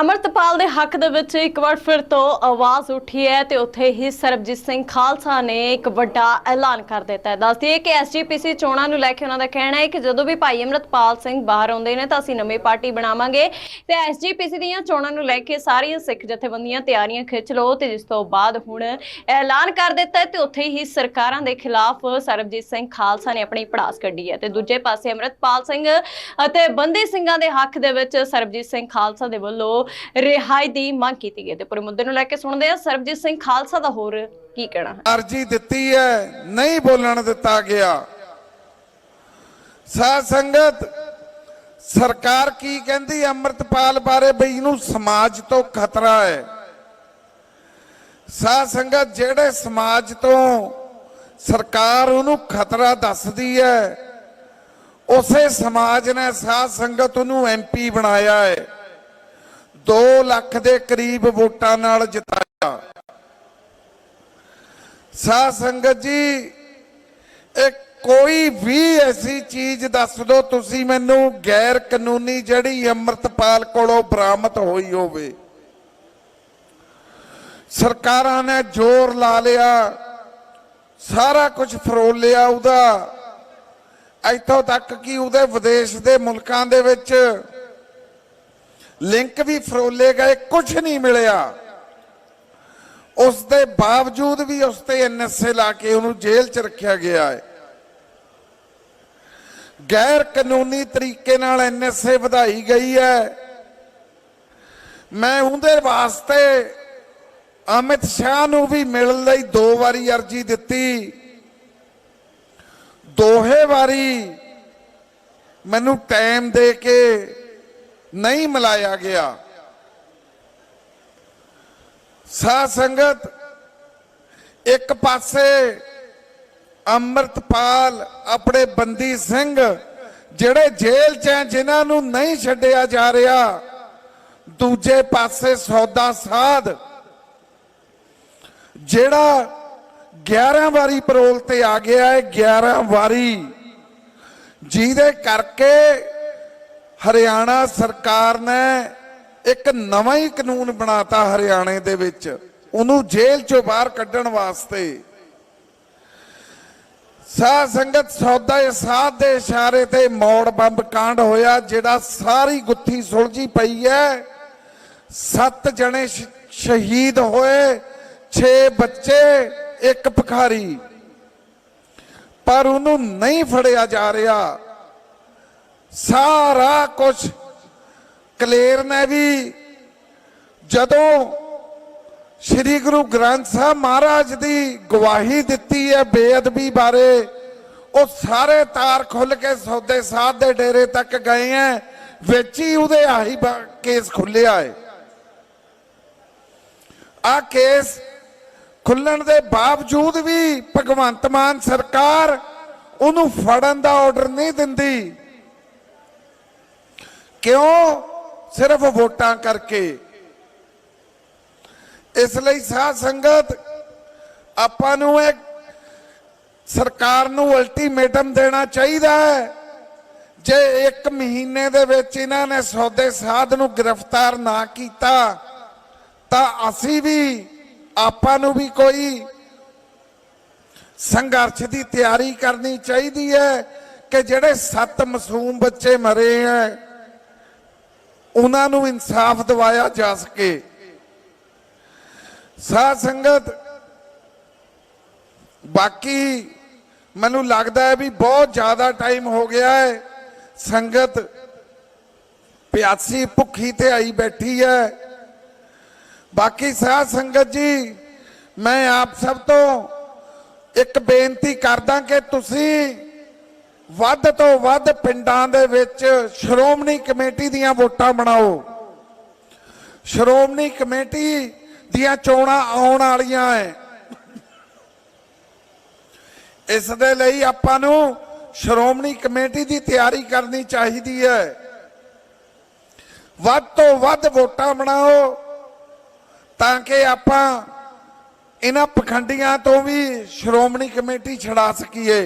ਅਮਰਤਪਾਲ ਦੇ ਹੱਕ ਦੇ ਵਿੱਚ ਇੱਕ ਵਾਰ ਫਿਰ ਤੋਂ ਆਵਾਜ਼ ਉੱਠੀ ਹੈ ਤੇ ਉੱਥੇ ਹੀ ਸਰਬਜੀਤ ਸਿੰਘ ਖਾਲਸਾ ਨੇ ਇੱਕ ਵੱਡਾ ਐਲਾਨ ਕਰ ਦਿੱਤਾ ਹੈ। ਦੱਸਦੀ ਹੈ ਕਿ ਐਸਜੀਪੀਸੀ ਚੋਣਾਂ ਨੂੰ ਲੈ ਕੇ ਉਹਨਾਂ ਦਾ ਕਹਿਣਾ ਹੈ ਕਿ ਜਦੋਂ ਵੀ ਭਾਈ ਅਮਰਤਪਾਲ ਸਿੰਘ ਬਾਹਰ ਆਉਂਦੇ ਨੇ ਤਾਂ ਅਸੀਂ ਨਵੀਂ ਪਾਰਟੀ ਬਣਾਵਾਂਗੇ ਤੇ ਐਸਜੀਪੀਸੀ ਦੀਆਂ ਚੋਣਾਂ ਨੂੰ ਲੈ ਕੇ ਸਾਰੀਆਂ ਸਿੱਖ ਜਥੇਬੰਦੀਆਂ ਤਿਆਰੀਆਂ ਖਿੱਚ ਲਓ ਤੇ ਜਿਸ ਤੋਂ ਬਾਅਦ ਹੁਣ ਐਲਾਨ ਕਰ ਦਿੱਤਾ ਹੈ ਤੇ ਉੱਥੇ ਹੀ ਸਰਕਾਰਾਂ ਦੇ ਖਿਲਾਫ ਸਰਬਜੀਤ ਸਿੰਘ ਖਾਲਸਾ ਨੇ ਆਪਣੀ ਪੜਾਸ ਕੱਢੀ ਹੈ। ਤੇ ਦੂਜੇ ਪਾਸੇ ਅਮਰਤਪਾਲ ਸਿੰਘ ਅਤੇ ਬੰਦੀ ਸਿੰਘਾਂ ਦੇ ਹੱਕ ਦੇ ਵਿੱਚ ਸਰਬਜੀਤ ਸਿੰਘ ਖਾਲਸਾ ਦੇ ਵੱਲੋਂ ਰਿਹਾਈ ਦੀ ਮੰਗ ਕੀਤੀ ਗਈ ਹੈ। ਤੇ ਪੂਰੇ ਮੁੱਦੇ ਨੂੰ ਲੈ ਕੇ ਸੁਣਦੇ ਆ ਸਰਬਜੀਤ ਸਿੰਘ ਖਾਲਸਾ ਦਾ ਹੋਰ ਕੀ ਕਹਿਣਾ ਹੈ। ਅਰਜੀ ਦਿੱਤੀ ਹੈ, ਨਹੀਂ ਬੋਲਣ ਦਿੱਤਾ ਗਿਆ। ਸਾਧ ਸੰਗਤ, ਸਰਕਾਰ ਕੀ ਕਹਿੰਦੀ ਅੰਮ੍ਰਿਤਪਾਲ ਬਾਰੇ ਬਈ ਇਹਨੂੰ ਸਮਾਜ ਤੋਂ ਖਤਰਾ ਹੈ। ਸਾਧ ਸੰਗਤ, ਜਿਹੜੇ ਸਮਾਜ ਤੋਂ ਸਰਕਾਰ ਉਹਨੂੰ ਖਤਰਾ ਦੱਸਦੀ ਹੈ, ਉਸੇ ਸਮਾਜ ਨੇ ਸਾਧ ਸੰਗਤ ਉਹਨੂੰ ਐਮਪੀ ਬਣਾਇਆ ਹੈ। 2 ਲੱਖ ਦੇ ਕਰੀਬ ਵੋਟਾਂ ਨਾਲ ਜਿਤਾਇਆ। ਸਾਧ ਸੰਗਤ ਜੀ, ਇਹ ਕੋਈ ਵੀ ਐਸੀ ਚੀਜ਼ ਦੱਸ ਦਿਓ ਤੁਸੀਂ ਮੈਨੂੰ ਗੈਰ ਕਾਨੂੰਨੀ ਜਿਹੜੀ ਅੰਮ੍ਰਿਤਪਾਲ ਕੋਲੋਂ ਬਰਾਮਦ ਹੋਈ ਹੋਵੇ। ਸਰਕਾਰਾਂ ਨੇ ਜ਼ੋਰ ਲਾ ਲਿਆ, ਸਾਰਾ ਕੁਝ ਫਰੋਲ ਲਿਆ ਉਹਦਾ। ਇੱਥੋਂ ਤੱਕ ਕਿ ਉਹਦੇ ਵਿਦੇਸ਼ ਦੇ ਮੁਲਕਾਂ ਦੇ ਵਿੱਚ ਲਿੰਕ ਵੀ ਫਰੋਲੇ ਗਏ ਕੁਝ ਨਹੀਂ ਮਿਲਿਆ। ਉਸ ਦੇ ਬਾਵਜੂਦ ਵੀ ਉਸ ਤੇ ਐਨਐਸਏ ਲਾ ਕੇ ਉਹਨੂੰ ਜੇਲ੍ਹ 'ਚ ਰੱਖਿਆ ਗਿਆ ਹੈ। ਗੈਰ ਕਾਨੂੰਨੀ ਤਰੀਕੇ ਨਾਲ ਐਨਐਸਏ ਵਧਾਈ ਗਈ ਹੈ। ਮੈਂ ਉਹਦੇ ਵਾਸਤੇ ਅਮਿਤ ਸ਼ਾਹ ਨੂੰ ਵੀ ਮਿਲਣ ਲਈ ਦੋ ਵਾਰੀ ਅਰਜੀ ਦਿੱਤੀ। ਦੋਹੇ ਵਾਰੀ ਮੈਨੂੰ ਟਾਈਮ ਦੇ ਕੇ ਨਹੀਂ ਮਿਲਾਇਆ ਗਿਆ। ਸਾਧ ਸੰਗਤ, ਇੱਕ ਪਾਸੇ ਅੰਮ੍ਰਿਤਪਾਲ ਆਪਣੇ ਬੰਦੀ ਸਿੰਘ, ਜਿਹੜੇ ਜੇਲ੍ਹ 'ਚ ਹੈ, ਜਿਨ੍ਹਾਂ ਨੂੰ ਨਹੀਂ ਛੱਡਿਆ ਜਾ ਰਿਹਾ, ਦੂਜੇ ਪਾਸੇ ਸੌਦਾ ਸਾਧ, ਜਿਹੜਾ 11 ਵਾਰੀ ਪਰੋਲ ਤੇ ਆ ਗਿਆ ਹੈ 11 ਵਾਰੀ, ਜਿਹਦੇ ਕਰਕੇ ਹਰਿਆਣਾ ਸਰਕਾਰ ਨੇ ਇੱਕ ਨਵਾਂ ਹੀ ਕਾਨੂੰਨ ਬਣਾਤਾ ਹਰਿਆਣੇ ਦੇ ਵਿੱਚ, ਉਹਨੂੰ ਜੇਲ੍ਹ ਚੋਂ ਬਾਹਰ ਕੱਢਣ ਵਾਸਤੇ। ਸਾਧ ਸੰਗਤ ਸੌਦਾ ਸਾਧ ਦੇ ਇਸ਼ਾਰੇ ਤੇ ਮੌੜ ਬੰਬ ਕਾਂਡ ਹੋਇਆ, ਜਿਹੜਾ ਸਾਰੀ ਗੁੱਥੀ ਸੁਲਝੀ ਪਈ ਹੈ। ਸੱਤ ਜਣੇ ਸ਼ਹੀਦ ਹੋਏ 6 ਬੱਚੇ, ਇੱਕ ਭਿਖਾਰੀ। ਪਰ ਉਹਨੂੰ ਨਹੀਂ ਫੜਿਆ ਜਾ ਰਿਹਾ। ਸਾਰਾ ਕੁਝ ਕਲੇਰ ਨੇ ਵੀ। ਜਦੋਂ ਸ੍ਰੀ ਗੁਰੂ ਗ੍ਰੰਥ ਸਾਹਿਬ ਮਹਾਰਾਜ ਦੀ ਗਵਾਹੀ ਦਿੱਤੀ ਹੈ ਬੇਅਦਬੀ ਬਾਰੇ, ਉਹ ਸਾਰੇ ਤਾਰ ਖੁੱਲ ਕੇ ਸੌਦੇ ਸਾਧ ਦੇ ਡੇਰੇ ਤੱਕ ਗਏ ਹੈ ਵਿੱਚ ਹੀ ਉਹਦੇ ਆਹੀ ਕੇਸ ਖੁੱਲਿਆ ਏ। ਆ ਕੇਸ ਖੁੱਲਣ ਦੇ ਬਾਵਜੂਦ ਵੀ ਭਗਵੰਤ ਮਾਨ ਸਰਕਾਰ ਉਹਨੂੰ ਫੜਨ ਦਾ ਆਰਡਰ ਨਹੀਂ ਦਿੰਦੀ। ਕਿਉਂ? ਸਿਰਫ ਵੋਟਾਂ ਕਰਕੇ। ਇਸ ਲਈ ਸਾਧ ਸੰਗਤ, ਆਪਾਂ ਨੂੰ ਇਹ ਸਰਕਾਰ ਨੂੰ ਅਲਟੀਮੇਟਮ ਦੇਣਾ ਚਾਹੀਦਾ ਹੈ। ਜੇ ਇੱਕ ਮਹੀਨੇ ਦੇ ਵਿੱਚ ਇਹਨਾਂ ਨੇ ਸੌਦੇ ਸਾਧ ਨੂੰ ਗ੍ਰਿਫਤਾਰ ਨਾ ਕੀਤਾ, ਤਾਂ ਅਸੀਂ ਵੀ, ਆਪਾਂ ਨੂੰ ਵੀ ਕੋਈ ਸੰਘਰਸ਼ ਦੀ ਤਿਆਰੀ ਕਰਨੀ ਚਾਹੀਦੀ ਹੈ ਕਿ ਜਿਹੜੇ ਸੱਤ ਮਾਸੂਮ ਬੱਚੇ ਮਰੇ ਹੈ ਉਹਨਾਂ ਨੂੰ ਇਨਸਾਫ ਦਿਵਾਇਆ ਜਾ ਸਕੇ। ਸਾਧ ਸੰਗਤ, ਬਾਕੀ ਮੈਨੂੰ ਲੱਗਦਾ ਹੈ ਵੀ ਬਹੁਤ ਜ਼ਿਆਦਾ ਟਾਈਮ ਹੋ ਗਿਆ ਹੈ। ਸੰਗਤ ਪਿਆਸੀ ਭੁੱਖੀ ਤੇ ਆਈ ਬੈਠੀ ਹੈ। ਬਾਕੀ ਸਾਧ ਸੰਗਤ ਜੀ, ਮੈਂ ਆਪ ਸਭ ਤੋਂ ਇੱਕ ਬੇਨਤੀ ਕਰਦਾ ਕਿ ਤੁਸੀਂ ਵੱਧ ਤੋਂ ਵੱਧ ਪਿੰਡਾਂ ਦੇ ਵਿੱਚ ਸ਼੍ਰੋਮਣੀ ਕਮੇਟੀ ਦੀਆਂ ਵੋਟਾਂ ਬਣਾਓ। ਸ਼੍ਰੋਮਣੀ ਕਮੇਟੀ ਦੀਆਂ ਚੋਣਾਂ ਆਉਣ ਵਾਲੀਆਂ ਐ। ਇਸ ਦੇ ਲਈ ਆਪਾਂ ਨੂੰ ਸ਼੍ਰੋਮਣੀ ਕਮੇਟੀ ਦੀ ਤਿਆਰੀ ਕਰਨੀ ਚਾਹੀਦੀ ਹੈ ਵੱਧ ਤੋਂ ਵੱਧ ਵੋਟਾਂ ਬਣਾਓ ਤਾਂ ਕਿ ਆਪਾਂ ਇਹਨਾਂ ਪਖੰਡੀਆਂ ਤੋਂ ਵੀ ਸ਼੍ਰੋਮਣੀ ਕਮੇਟੀ ਛਡਾ ਸਕੀਏ।